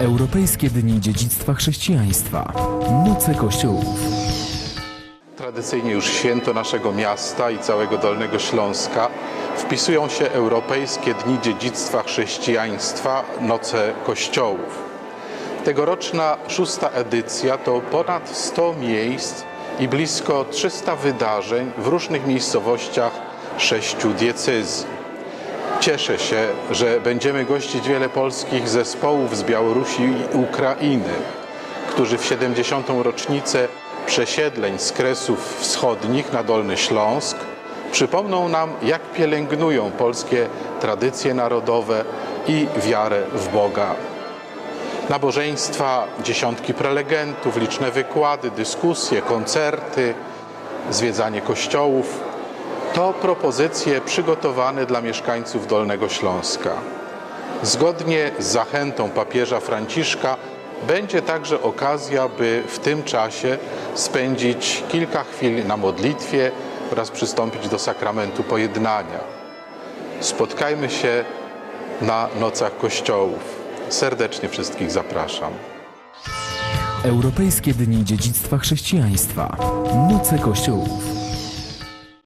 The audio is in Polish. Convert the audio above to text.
Europejskie Dni Dziedzictwa Chrześcijaństwa. Noce Kościołów. Tradycyjnie już święto naszego miasta i całego Dolnego Śląska wpisują się Europejskie Dni Dziedzictwa Chrześcijaństwa Noce Kościołów. Tegoroczna szósta edycja to ponad 100 miejsc i blisko 300 wydarzeń w różnych miejscowościach sześciu diecezji. Cieszę się, że będziemy gościć wiele polskich zespołów z Białorusi i Ukrainy, którzy w 70. rocznicę przesiedleń z Kresów Wschodnich na Dolny Śląsk przypomną nam, jak pielęgnują polskie tradycje narodowe i wiarę w Boga. Nabożeństwa, dziesiątki prelegentów, liczne wykłady, dyskusje, koncerty, zwiedzanie kościołów to propozycje przygotowane dla mieszkańców Dolnego Śląska. Zgodnie z zachętą papieża Franciszka będzie także okazja, by w tym czasie spędzić kilka chwil na modlitwie oraz przystąpić do sakramentu pojednania. Spotkajmy się na nocach kościołów. Serdecznie wszystkich zapraszam. Europejskie Dni Dziedzictwa Chrześcijaństwa. Noce Kościołów.